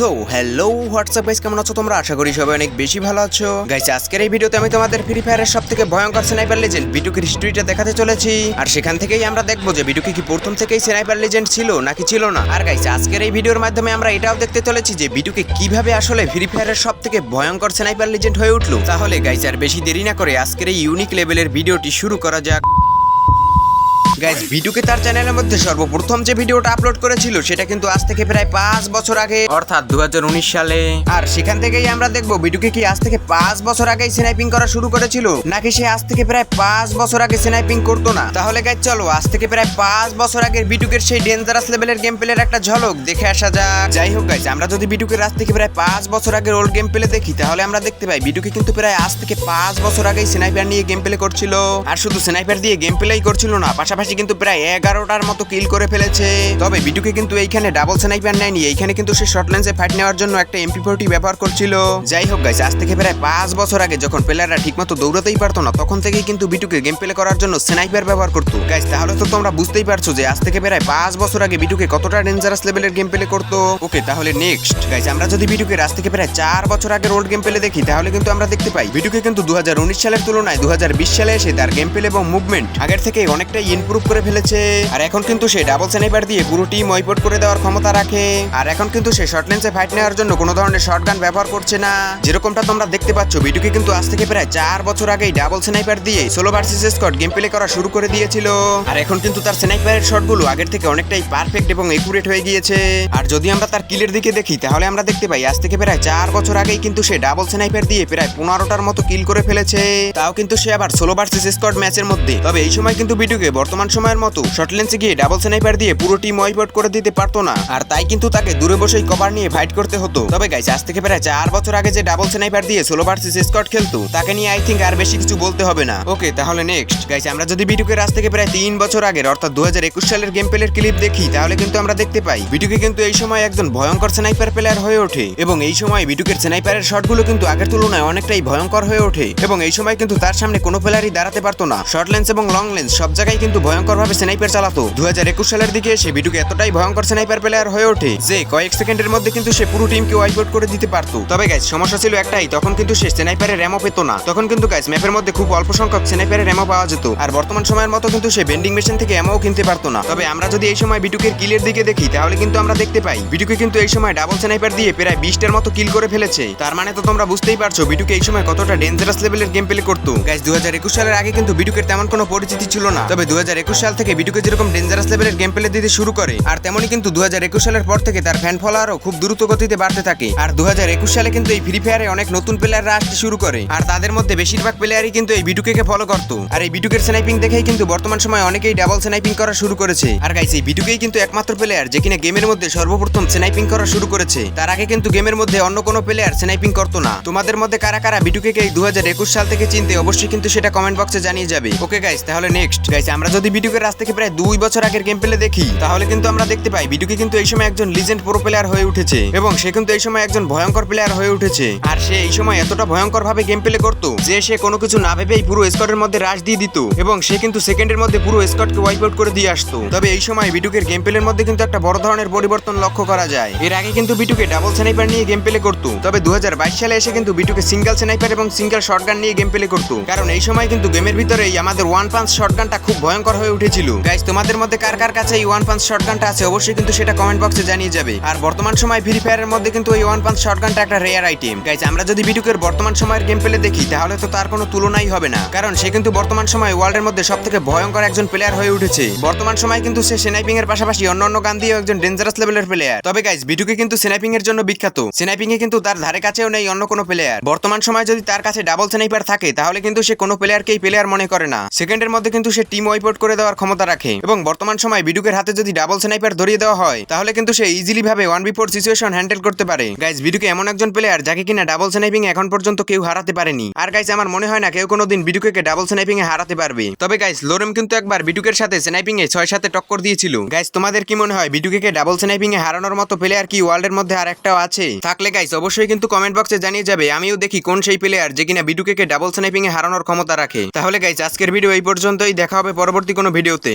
So hello WhatsApp guys কেমন আছো তোমরা? আশা করি সবাই অনেক বেশি ভালো আছো। গাইস আজকের এই ভিডিওতে আমি তোমাদের ফ্রি ফায়ারের সব থেকে ভয়ঙ্কর স্নাইপার লেজেন্ড বিটুকের হিস্ট্রিটা দেখাতে চলেছি। আর সেখান থেকেই আমরা দেখব যে বিটুকি কি প্রথম থেকেই স্নাইপার লেজেন্ড ছিল নাকি ছিল না। আর গাইস আজকের এই ভিডিওর মাধ্যমে আমরা এটাও দেখতে চলেছি যে বিটুকে কীভাবে আসলে ফ্রি ফায়ারের সব থেকে ভয়ঙ্কর স্নাইপার লেজেন্ড হয়ে উঠল। তাহলে গাইস আর বেশি দেরি না করে আজকের এই ইউনিক লেভেলের ভিডিওটি শুরু করা যাক। গাইজ ভিডিওকে তার চ্যানেলের মধ্যে সর্বপ্রথম যে ভিডিওটা আপলোড করেছিল সেটা কিন্তু আজ থেকে প্রায় পাঁচ বছর আগে। অর্থাৎ দু সালে। আর সেখান থেকেই আমরা দেখব ভিডিওকে কি আজ থেকে পাঁচ বছর আগেই স্নাইপিং করা শুরু করেছিল নাকি সে আজ থেকে প্রায় পাঁচ বছর আগে স্নাইপিং করতো না? তাহলে গাইজ চলো আজ থেকে প্রায় পাঁচ বছর আগের বিটুকের সেই ডেঞ্জারাস লেভেলের গেম প্লের একটা ঝলক দেখে আসা যাক। যাই হোক গাইজ আমরা যদি বিটুকের আজ থেকে প্রায় পাঁচ বছর আগের ওল্ড গেম প্লে দেখি তাহলে আমরা দেখতে পাই বিটুকে কিন্তু প্রায় আজ থেকে পাঁচ বছর আগেই স্নাইপার নিয়ে গেম প্লে করছিল। আর শুধু স্নাইপার দিয়ে গেম প্লেই করছিল না পাশাপাশি কিন্তু প্রায় এগারোটার মতো কিল করে ফেলেছে। তবে বিটুকে কিন্তু এইখানে ডাবল স্নাইপার নেয়নি। এইখানে কিন্তু সে শর্ট লেন্সে ফাইট নেওয়ার জন্য একটা এমপি ফোরটি ব্যবহার করছিল। যাই হোক গাইস আজ থেকে প্রায় পাঁচ বছর আগে যখন প্লেয়াররা ঠিকমতো দৌড়াতেই পারতো না, তখন থেকেই কিন্তু বিটুকে গেম প্লে করার জন্য স্নাইপার ব্যবহার করতো। গাইস তাহলে তো তোমরা বুঝতেই পারছ যে আজ থেকে প্রায় পাঁচ বছর আগে বিটুকে কতটা ডেঞ্জারাস লেভেলের গেম প্লে করতো। ওকে তাহলে নেক্সট গাইস আমরা যদি বিটুকে আজ থেকে প্রায় চার বছর আগের ওল্ড গেম প্লে দেখি, তাহলে কিন্তু আমরা দেখতে পাই, বিটুকে কিন্তু দু হাজার উনিশ সালের তুলনায় দু হাজার বিশ সালে এসে তার গেম প্লে এবং মুভমেন্ট আগের থেকে অনেকটাই ইমপ্রুভ করে ফেলেছে। আর এখন কিন্তু সে ডাবল স্নাইপার দিয়ে পুরো টিম ওয়াইপট করে দেওয়ার ক্ষমতা রাখে। আর এখন কিন্তু সে শর্ট লেন্সে ফাইট নেওয়ার জন্য কোনো ধরনের শর্ট গান ব্যবহার করছে না। যেরকমটা তোমরা দেখতে পাচ্ছ ভিডিওকে কিন্তু আজ থেকে প্রায় চার বছর আগেই ডাবল স্নাইপার দিয়ে solo versus squad game play করা শুরু করে দিয়েছিল। আর এখন কিন্তু তার স্নাইপারের শটগুলো আগের থেকে অনেকটাই পারফেক্ট এবং একুরেট হয়ে গিয়েছে। আর যদি আমরা তার কিলের দিকে দেখি, তাহলে আমরা দেখতে পাই আজ থেকে প্রায় চার বছর আগেই কিন্তু সে ডাবল স্নাইপার দিয়ে প্রায় পনেরোটার মতো কিল করে ফেলেছে। তাও কিন্তু সে আবার সোলো ভার্সেস স্কট ম্যাচের মধ্যে। তবে এই সময় কিন্তু ভিডিওকে বর্তমান সময়ের মতো শর্ট লেন্সে গিয়ে ডাবল স্নাইপার দিয়ে পুরো টিম ওয়াইপ আউট করে দিতে পারতো না। আর তাই কিন্তু তাকে দূরে বসেই কভার নিয়ে ফাইট করতে হতো। তবে গাইস আজ থেকে প্রায় চার বছর আগে যে ডাবল স্নাইপার দিয়ে সোলো ভার্সেস স্কট খেলতো, তাকে নিয়ে আই থিঙ্ক আর বেশি কিছু বলতে হবে না। ওকে, তাহলে নেক্সট গাইস আমরা যদি ভিডিওকে আজ থেকে প্রায় তিন বছর আগের, অর্থাৎ দুহাজার একুশ সালের গেম প্লের ক্লিপ দেখি, তাহলে কিন্তু আমরা দেখতে পাই। ভিডিওকে কিন্তু এই সময় একজন ভয়ঙ্কর স্নাইপার প্লেয়ার হয়ে ওঠে। এবং এই সময় ভিডিওকের স্নাইপারের শটগুলো কিন্তু আগের তুলনায় অনেকটাই ভয়ঙ্কর হয়ে ওঠে। এবং এই সময় কিন্তু তার সামনে কোনো প্লেয়ারই দাঁড়াতে পারতো না। শর্ট লেন্স এবং লং লেন্স সব জায়গায় কিন্তু ভয়ঙ্কর ভাবে স্নাইপার চালাতো। দু হাজার একুশ সালের দিকে সে ভিডিওকে এতটাই ভয়ঙ্কর স্নাইপার প্লেয়ার হয়ে ওঠে যে কয়েক সেকেন্ডের মধ্যে কিন্তু সে পুরো টিমকে ওয়াইপ আউট করে দিতে পারতো। তবে গাইস সমস্যা ছিল একটাই, তখন কিন্তু সে স্নাইপারের র্যামও পেত না। তখন কিন্তু গাইস ম্যাপের মধ্যে খুব অল্প সংখ্যক স্নাইপারের র্যামও পাওয়া যেত। আর বর্তমান সময়ের মতো কিন্তু সে বেন্ডিং মেশিন থেকে অ্যামও কিনতে পারতো না। তবে আমরা যদি এই সময় বিটুকের কিলের দিকে দেখি, তাহলে কিন্তু আমরা দেখতে পাই, বিটুকে কিন্তু এই সময় ডাবল স্নাইপার দিয়ে প্রায় বিশটার মতো কিল করে ফেলেছে। তার মানে তো তোমরা বুঝতেই পারছ, বিটুকে এই সময় কতটা ডেঞ্জারাস লেভেলের গেম প্লে করতো গাইস দু সালের আগে কিন্তু বিটুকের তেমন কোনো পরিচিতি ছিল না। তবে দু হাজার সাল থেকে বিটুকে যেরকম ডেঞ্জারাস লেভেলের গেম প্লে দিতে শুরু করে, আর তেমনই কিন্তু দু হাজার একুশ সালের পর থেকে তার ফ্যান ফলোয়ারও খুব দ্রুত গতিতে বাড়তে থাকে। আর দু হাজার একুশ সালে কিন্তু এই ফ্রি ফায়ারে অনেক নতুন প্লেয়াররা আসতে শুরু করে, আর তাদের মধ্যে বেশিরভাগ প্লেয়ারই কিন্তু এই বিটুকে ফলো করতো। আর এই বিটুকের স্নাইপিং দেখেই কিন্তু বর্তমান সময় অনেকেই ডাবল স্নাইপিং করা শুরু করেছে। আর গাইস এই বিটুকেই কিন্তু একমাত্র প্লেয়ার যে কিনা গেমের মধ্যে সর্বপ্রথম স্নাইপিং করা শুরু করেছে। তার আগে কিন্তু গেমের মধ্যে অন্য কোনো প্লেয়ার স্নাইপিং করতো না। তোমাদের মধ্যে কারা কারা বিটুকে এই দু সাল থেকে চিনতে অবশ্যই কিন্তু সেটা কমেন্ট বক্সে জানিয়ে যাবে। ওকে গাইস তাহলে নেক্সট গাইস আমরা যদি বিটুকের রাজ থেকে প্রায় দুই বছর আগের গেম প্লে দেখি, তাহলে কিন্তু আমরা দেখতে পাই বিটুকে কিন্তু এই সময় একজন লিজেন্ড প্রো প্লেয়ার হয়ে উঠেছে। এবং সে কিন্তু এই সময় একজন ভয়ঙ্কর প্লেয়ার হয়ে উঠেছে। আর সে এই সময় এতটা ভয়ঙ্কর ভাবে গেম প্লে করতো যে সে কোনো কিছু না ভেবেই পুরো স্কটের মধ্যে রাশ দিয়ে দিত। এবং সে কিন্তু সেকেন্ডের মধ্যে পুরো স্কটকে ওয়াইপ আউট করে দিয়ে আসতো। তবে এই সময় বিটুকের গেম প্লের মধ্যে কিন্তু একটা বড় ধরনের পরিবর্তন লক্ষ্য করা যায়। এর আগে কিন্তু বিটুকে ডাবল স্নাইপার নিয়ে গেম প্লে করতো। তবে দু সালে এসে কিন্তু বিটুকে সিঙ্গেল স্নাইপার এবং সিঙ্গেল শটগান নিয়ে গেম প্লে করতো। কারণ এই সময় কিন্তু গেমের ভিতরেই আমাদের ওয়ান পাঞ্চ শটগানটা খুব ভয়ঙ্কর হয়ে উঠেছিল। গাইস তোমাদের মধ্যে কার কার কাছে এই ওয়ান পাঞ্চ শটগানটা আছে অবশ্যই কিন্তু সেটা কমেন্ট বক্সে জানিয়ে যাবে। আর বর্তমান সময় ফ্রি ফায়ারের মধ্যে কিন্তু এই ওয়ান পাঞ্চ শটগানটা একটা রেয়ার আইটেম গাইস আমরা যদি বিটুকের বর্তমান সময়ের গেম প্লে দেখি, তাহলে তো তার কোনো তুলনাই হবে না। কারণ সে কিন্তু বর্তমান সময় ওয়ার্ল্ডের মধ্যে সব থেকে ভয়ঙ্কর একজন প্লেয়ার হয়ে উঠেছে। বর্তমান সময় কিন্তু সে স্নাইপিং এর পাশাপাশি অন্যান্য গান দিয়েও একজন ডেঞ্জারাস লেভেলের প্লেয়ার তবে গাইস বিটুকে কিন্তু স্নাইপিং এর জন্য বিখ্যাত। স্নাইপিং এ কিন্তু তার ধারে কাছেও নেই অন্য কোনো প্লেয়ার বর্তমান সময় যদি তার কাছে ডাবল স্নাইপার থাকে, তাহলে কিন্তু সে কোনো প্লেয়ারকেই প্লেয়ার মনে করে না। সেকেন্ডের মধ্যে কিন্তু সে টিম ওয়াইপ আউট করে দেওয়ার ক্ষমতা রাখে। এবং বর্তমান সময় বিডুকের হাতে যদি ডাবল স্নাইপার ধরিয়ে দেওয়া হয়, তাহলে কিন্তু সে ইজিলি ভাবে one v four situation handle করতে পারে। গাইস বিডুকে এমন একজন প্লেয়ার যাকে কিনা ডাবল স্নাইপিং এখন পর্যন্ত কেউ হারাতে পারেনি। আর গাইস আমার মনে হয় না কেউ কোনোদিন বিডুকে ডাবল স্নাইপিং এ হারাতে পারবে। তবে গাইস লোরেম কিন্তু একবার বিডুকের সাথে স্নাইপিং এ ছয় সাথে টক্কর দিয়েছিল। গাইস তোমাদের কি মনে হয় বিডুকে ডাবল স্নাইপিং এ হারানোর মতো প্লেয়ার কি ওয়ার্ল্ডের মধ্যে আর একটাও আছে? থাকলে গাইস অবশ্যই কিন্তু কমেন্ট বক্সে জানিয়ে যাবে, আমিও দেখি কোন সেই প্লেয়ার যে কিনা বিডুকে ডাবল স্নাইপিং এ হারানোর ক্ষমতা রাখে। তাহলে গাইস আজকের ভিডিও এই পর্যন্তই, দেখা হবে পরবর্তী কোনো ভিডিওতে